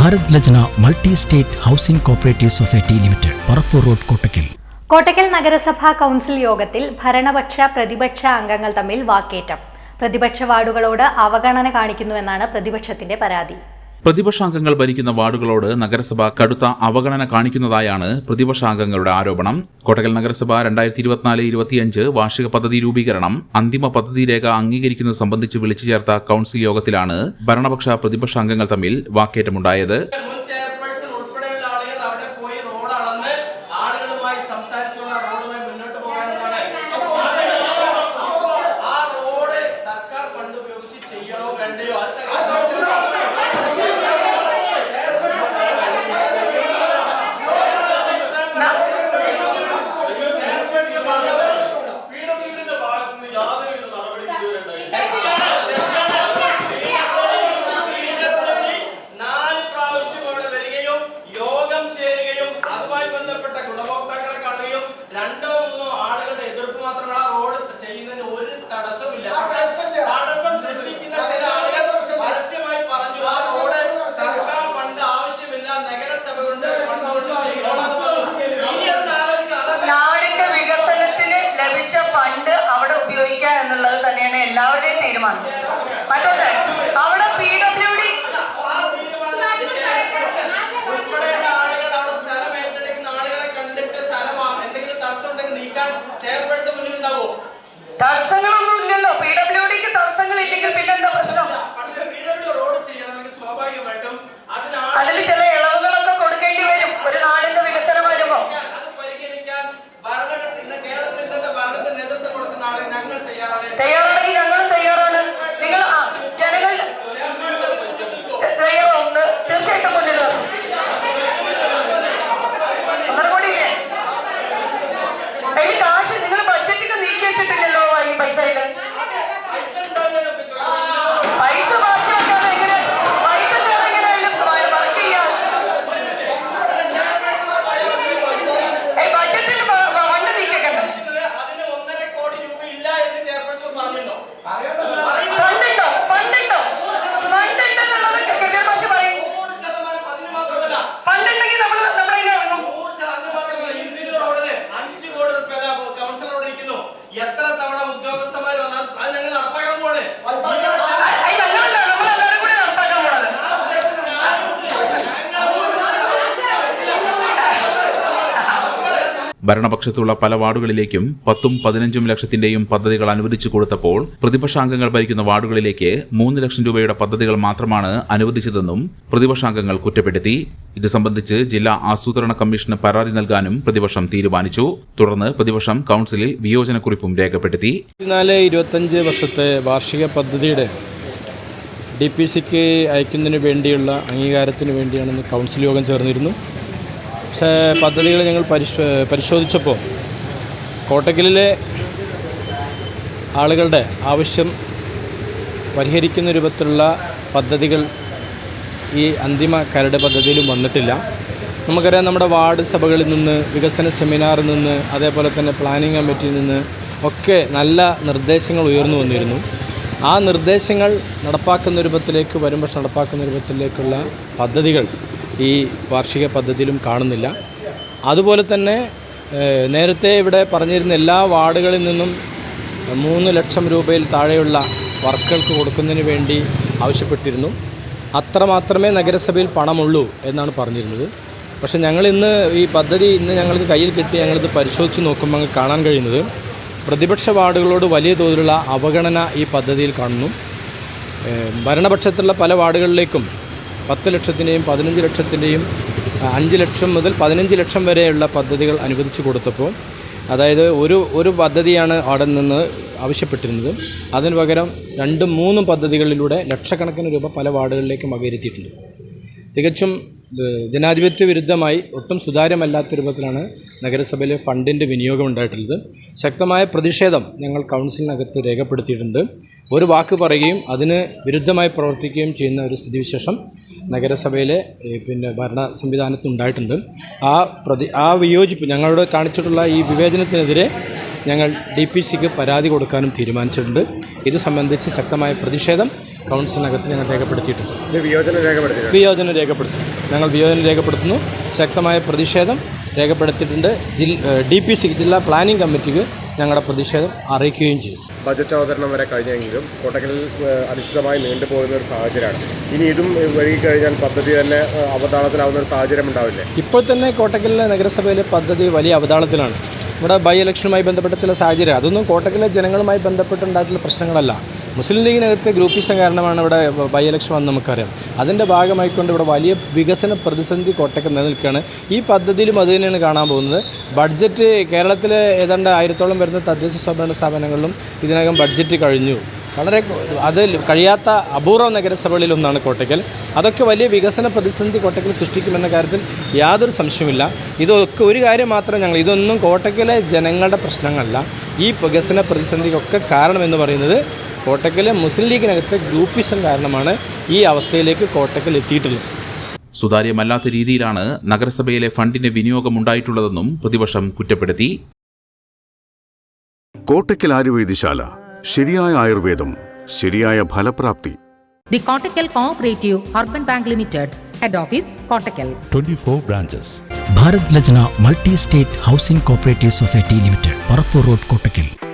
Bharat Lajna multi state housing cooperative society limited Parappur road Kottakkal. Kottakkal നഗരസഭാ council യോഗത്തിൽ ഭരണപക്ഷ പ്രതിപക്ഷ അംഗങ്ങൾ തമ്മിൽ വാക്കേറ്റം. പ്രതിപക്ഷ വാർഡുകളോട് അവഗണന കാണിക്കുന്നുവെന്നാണ് പ്രതിപക്ഷത്തിന്റെ പരാതി. പ്രതിപക്ഷാംഗങ്ങൾ ഭരിക്കുന്ന വാർഡുകളോട് നഗരസഭ കടുത്ത അവഗണന കാണിക്കുന്നതായാണ് പ്രതിപക്ഷാംഗങ്ങളുടെ ആരോപണം. കോട്ടക്കൽ നഗരസഭ രണ്ടായിരത്തി ഇരുപത്തിനാല് ഇരുപത്തിയഞ്ച് വാർഷിക പദ്ധതി രൂപീകരണം അന്തിമ പദ്ധതി രേഖ അംഗീകരിക്കുന്നത് സംബന്ധിച്ച് വിളിച്ചു ചേർത്ത കൌൺസിൽ യോഗത്തിലാണ് ഭരണപക്ഷ പ്രതിപക്ഷാംഗങ്ങൾ തമ്മിൽ വാക്കേറ്റമുണ്ടായത്. തീരുമാനം. മറ്റൊന്ന് അവിടെ പി ഡബ്ല്യു ഡി തടസ്സങ്ങളൊന്നും ഇല്ലല്ലോ. പി ഉൾപ്പെടെയുള്ള ഭരണപക്ഷത്തുള്ള പല വാർഡുകളിലേക്കും പത്തും പതിനഞ്ചും ലക്ഷത്തിന്റെയും പദ്ധതികൾ അനുവദിച്ചു കൊടുത്തപ്പോൾ പ്രതിപക്ഷാംഗങ്ങൾ ഭരിക്കുന്ന വാർഡുകളിലേക്ക് മൂന്ന് ലക്ഷം രൂപയുടെ പദ്ധതികൾ മാത്രമാണ് അനുവദിച്ചതെന്നും പ്രതിപക്ഷാംഗങ്ങൾ കുറ്റപ്പെടുത്തി. ഇത് സംബന്ധിച്ച് ജില്ലാ ആസൂത്രണ കമ്മീഷന് പരാതി നൽകാനും പ്രതിപക്ഷം തീരുമാനിച്ചു. തുടർന്ന് പ്രതിപക്ഷം കൌൺസിലിൽ വിയോജനക്കുറിപ്പും രേഖപ്പെടുത്തി. ഇരുപത്തിനാല് ഇരുപത്തഞ്ച് വർഷത്തെ വാർഷിക പദ്ധതിയുടെ ഡി പി സിക്ക് അയക്കുന്നതിന് വേണ്ടിയുള്ള അംഗീകാരത്തിന് വേണ്ടിയാണ് ഇന്ന് കൗൺസിൽ യോഗം ചേർന്നിരുന്നു. പദ്ധതികൾ ഞങ്ങൾ പരിശോ പരിശോധിച്ചപ്പോൾ കോട്ടക്കലിലെ ആളുകളുടെ ആവശ്യം പരിഹരിക്കുന്ന രൂപത്തിലുള്ള പദ്ധതികൾ ഈ അന്തിമ കരട് പദ്ധതിയിലും വന്നിട്ടില്ല. നമുക്കറിയാം നമ്മുടെ വാർഡ് സഭകളിൽ നിന്ന് വികസന സെമിനാറിൽ നിന്ന് അതേപോലെ തന്നെ പ്ലാനിംഗ് കമ്മിറ്റിയിൽ നിന്ന് ഒക്കെ നല്ല നിർദ്ദേശങ്ങൾ ഉയർന്നു വന്നിരുന്നു. ആ നിർദ്ദേശങ്ങൾ നടപ്പാക്കുന്ന രൂപത്തിലേക്ക് വരും പക്ഷെ നടപ്പാക്കുന്ന രൂപത്തിലേക്കുള്ള പദ്ധതികൾ ഈ വാർഷിക പദ്ധതിയിലും കാണുന്നില്ല. അതുപോലെ തന്നെ നേരത്തെ ഇവിടെ പറഞ്ഞിരുന്ന എല്ലാ വാർഡുകളിൽ നിന്നും മൂന്ന് ലക്ഷം രൂപയിൽ താഴെയുള്ള വർക്കുകൾക്ക് കൊടുക്കുന്നതിന് വേണ്ടി ആവശ്യപ്പെട്ടിരുന്നു. അത്രമാത്രമേ നഗരസഭയിൽ പണമുള്ളൂ എന്നാണ് പറഞ്ഞിരുന്നത്. പക്ഷെ ഞങ്ങൾ ഇന്ന് ഈ പദ്ധതി ഇന്ന് ഞങ്ങൾക്ക് കയ്യിൽ കിട്ടി ഞങ്ങളിത് പരിശോധിച്ച് നോക്കുമ്പോൾ കാണാൻ കഴിയുന്നത് പ്രതിപക്ഷ വാർഡുകളോട് വലിയ തോതിലുള്ള അവഗണന ഈ പദ്ധതിയിൽ കാണുന്നു. ഭരണപക്ഷത്തുള്ള പല വാർഡുകളിലേക്കും പത്ത് ലക്ഷത്തിന്റെയും പതിനഞ്ച് ലക്ഷത്തിന്റെയും അഞ്ച് ലക്ഷം മുതൽ പതിനഞ്ച് ലക്ഷം വരെയുള്ള പദ്ധതികൾ അനുവദിച്ചു കൊടുത്തപ്പോൾ അതായത് ഒരു ഒരു പദ്ധതിയാണ് അവിടെ നിന്ന് ആവശ്യപ്പെട്ടിരുന്നത്. അതിന് പകരം രണ്ടും മൂന്നും പദ്ധതികളിലൂടെ ലക്ഷക്കണക്കിന് രൂപ പല വാർഡുകളിലേക്കും മകയിരുത്തിയിട്ടുണ്ട് തികച്ചും ജനാധിപത്യ വിരുദ്ധമായി ഒട്ടും സുതാര്യമല്ലാത്ത രൂപത്തിലാണ് നഗരസഭയിലെ ഫണ്ടിന്റെ വിനിയോഗം ഉണ്ടായിട്ടുള്ളത്. ശക്തമായ പ്രതിഷേധം ഞങ്ങൾ കൗൺസിലിനകത്ത് രേഖപ്പെടുത്തിയിട്ടുണ്ട്. ഒരു വാക്ക് പറയുകയും അതിന് വിരുദ്ധമായി പ്രവർത്തിക്കുകയും ചെയ്യുന്ന ഒരു സ്ഥിതിവിശേഷം നഗരസഭയിലെ പിന്നെ ഭരണ സംവിധാനത്തിൽ ഉണ്ടായിട്ടുണ്ട്. ആ പ്രതി ആ വിയോജിപ്പ് ഞങ്ങളോട് കാണിച്ചിട്ടുള്ള ഈ വിവേചനത്തിനെതിരെ ഞങ്ങൾ ഡി പി സിക്ക് പരാതി കൊടുക്കാനും തീരുമാനിച്ചിട്ടുണ്ട്. ഇത് സംബന്ധിച്ച് ശക്തമായ പ്രതിഷേധം കൗൺസിലിനകത്ത് ഞങ്ങൾ രേഖപ്പെടുത്തിയിട്ടുണ്ട്. വിയോജനം രേഖപ്പെടുത്തി വിയോജനം രേഖപ്പെടുത്തുന്നു. ഞങ്ങൾ വിയോജനം രേഖപ്പെടുത്തുന്നു. ശക്തമായ പ്രതിഷേധം രേഖപ്പെടുത്തിയിട്ടുണ്ട്. ജിൽ ഡി പി സിക്ക് ജില്ലാ പ്ലാനിംഗ് കമ്മിറ്റിക്ക് ഞങ്ങളുടെ പ്രതിഷേധം അറിയിക്കുകയും ചെയ്യും. ബജറ്റ് അവതരണം വരെ കഴിഞ്ഞെങ്കിലും കോട്ടക്കലിൽ അനിശ്ചിതമായി നീണ്ടുപോകുന്ന ഒരു സാഹചര്യമാണ്. ഇനി ഇതും വഴി കഴിഞ്ഞാൽ പദ്ധതി തന്നെ അവതാളത്തിലാവുന്ന ഒരു സാഹചര്യം ഉണ്ടാവില്ലേ? ഇപ്പോൾ തന്നെ കോട്ടക്കലിലെ നഗരസഭയിലെ പദ്ധതി വലിയ അവതാളത്തിലാണ്. ഇവിടെ ബൈ ഇലക്ഷനുമായി ബന്ധപ്പെട്ട ചില സാഹചര്യം. അതൊന്നും കോട്ടക്കിലെ ജനങ്ങളുമായി ബന്ധപ്പെട്ടുണ്ടായിട്ടുള്ള പ്രശ്നങ്ങളല്ല. മുസ്ലിം ലീഗിനകത്തെ ഗ്രൂപ്പിസം കാരണമാണ് ഇവിടെ ബൈ ഇലക്ഷൻ വന്ന് നമുക്കറിയാം. അതിന്റെ ഭാഗമായിക്കൊണ്ട് ഇവിടെ വലിയ വികസന പ്രതിസന്ധി കോട്ടയ്ക്ക് നിലനിൽക്കുകയാണ്. ഈ പദ്ധതിയിലും അത് തന്നെയാണ് കാണാൻ പോകുന്നത്. ബഡ്ജറ്റ് കേരളത്തിലെ ഏതാണ്ട് ആയിരത്തോളം വരുന്ന തദ്ദേശ സ്വയംഭരണ സ്ഥാപനങ്ങളിലും ഇതിനകം ബഡ്ജറ്റ് കഴിഞ്ഞു. വളരെ അത് കഴിയാത്ത അപൂർവ നഗരസഭകളിലൊന്നാണ് കോട്ടയ്ക്കൽ. അതൊക്കെ വലിയ വികസന പ്രതിസന്ധി കോട്ടയ്ക്കൽ സൃഷ്ടിക്കുമെന്ന കാര്യത്തിൽ യാതൊരു സംശയമില്ല ഇതൊക്കെ ഒരു കാര്യം മാത്രം ഞങ്ങൾ ഇതൊന്നും കോട്ടയ്ക്കലെ ജനങ്ങളുടെ പ്രശ്നങ്ങളല്ല. ഈ വികസന പ്രതിസന്ധിക്കൊക്കെ കാരണമെന്ന് പറയുന്നത് കോട്ടയ്ക്കലെ മുസ്ലിം ലീഗിനകത്തെ ഗ്രൂപ്പിസം കാരണമാണ് ഈ അവസ്ഥയിലേക്ക് കോട്ടയ്ക്കൽ എത്തിയിട്ടുള്ളത്. സുതാര്യമല്ലാത്ത രീതിയിലാണ് നഗരസഭയിലെ ഫണ്ടിന്റെ വിനിയോഗം ഉണ്ടായിട്ടുള്ളതെന്നും പ്രതിപക്ഷം കുറ്റപ്പെടുത്തി. കോട്ടയ്ക്കൽ ആയുർവേദശാല ശരിയായ ആയുർവേദം ശരിയായ ഫലപ്രാപ്തി. The Kottakkal cooperative Urban bank limited head office Kottakkal. 24 branches. Bharat Lajna multi state housing cooperative society limited Parappur road Kottakkal.